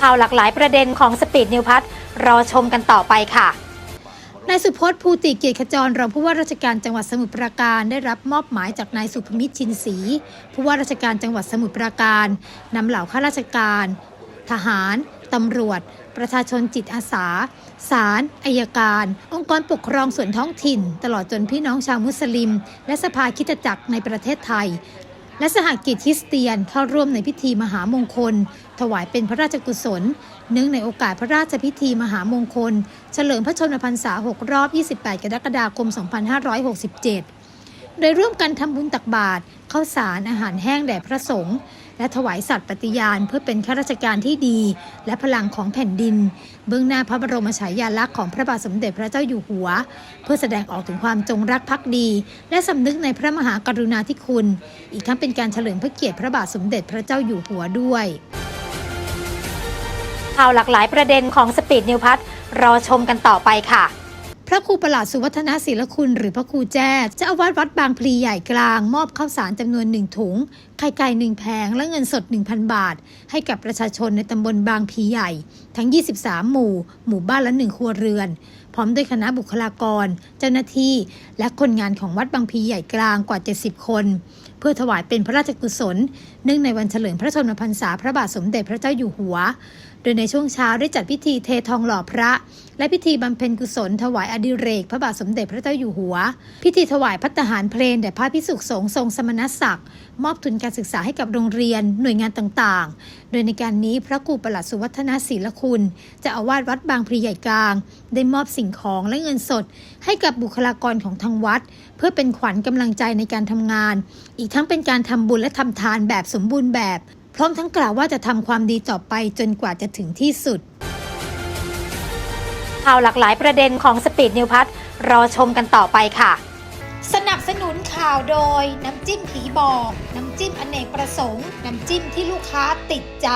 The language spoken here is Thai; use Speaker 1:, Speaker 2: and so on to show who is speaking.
Speaker 1: ข่าวหลากหลายประเด็นของสปีดนิวพัทรอชมกันต่อไปค่ะ
Speaker 2: นายสุพจน์ภูติเกียรติขจรรองผู้ว่าราชการจังหวัดสมุทรปราการได้รับมอบหมายจากนายสุภมิตรชินศรีผู้ว่าราชการจังหวัดสมุทรปราการนำเหล่าข้าราชการ ทหารตำรวจ ประชาชนจิตอาสาศาลอายการ องค์กรปกครองส่วนท้องถิ่น ตลอดจนพี่น้องชาวมุสลิม และสภาคิดจักรในประเทศไทย และสหกิจคริสเตียนเข้าร่วมในพิธีมหามงคล ถวายเป็นพระราชกุศล เนื่องในโอกาสพระราชพิธีมหามงคล เฉลิมพระชนมพรรษา 6 รอบ 28 กรกฎาคม 2567 โดยร่วมกันทำบุญตักบาตรข้าวสารอาหารแห้งแด่พระสงฆ์ และถวายสัตย์ปฏิญาณเพื่อเป็นข้าราชการที่ดี และพลังของแผ่นดิน เบื้องหน้าพระบรมฉายาลักษณ์ของพระบาทสมเด็จพระเจ้าอยู่หัว เพื่อแสดงออกถึงความจงรักภักดี และสำนึกในพระมหากรุณาธิคุณ อีกทั้งเป็นการเฉลิมพระเกียรติพระบาทสมเด็จพระเจ้าอยู่หัวด้วย
Speaker 1: ข่าวหลากหลายประเด็นของสปีดนิวพัทรอชมกันต่อไปค่ะ
Speaker 2: พระครูประหลาดสุวัฒนศิลคุณหรือพระครูแจ้เจ้าอาวาสวัดบางพลีใหญ่กลาง มอบข้าวสารจำนวนหนึ่งถุง ไข่ไก่หนึ่งแผง และเงินสด 1,000 บาท ให้กับประชาชนในตำบลบางพลีใหญ่ ทั้ง 23 หมู่ หมู่บ้านละหนึ่งครัวเรือน พร้อมด้วยคณะบุคลากร เจ้าหน้าที่ และคนงานของวัดบางพีใหญ่กลางกว่า 70 คน เพื่อถวายเป็นพระราชกุศล เนื่องในวันเฉลิมพระชนมพรรษาพระบาทสมเด็จพระเจ้าอยู่หัว โดยในช่วงเช้าได้จัดพิธีเททองหล่อพระ และพิธีบำเพ็ญกุศล ถวายอดิเรก พระบาทสมเด็จพระเจ้าอยู่หัว พิธีถวายพัฒหารเพลงแด่พระพิสุขสงฆ์ทรงสมณศักดิ์มอบทุนการศึกษาให้กับโรงเรียน หน่วยงานต่างๆ โดยในการนี้พระครูประหลัดสุวัฒนศิลคุณจะอาวาสวัดบางพลีใหญ่กลาง ได้มอบสิ่งสิ่งของและเงินสด ให้กับบุคลากรของทางวัด เพื่อเป็นขวัญกำลังใจในการทำงาน อีกทั้งเป็นการทำบุญและทำทานแบบสมบูรณ์แบบ พร้อมทั้งกล่าวว่าจะทำความดีต่อไปจนกว่าจะถึงที่สุด
Speaker 1: ข่าวหลากหลายประเด็นของสปีดนิวพัทรอชมกันต่อไปค่ะ
Speaker 2: สนับสนุนข่าวโดย น้ำจิ้มผีบอก น้ำจิ้มอเนกประสงค์ น้ำจิ้มที่ลูกค้าติดใจ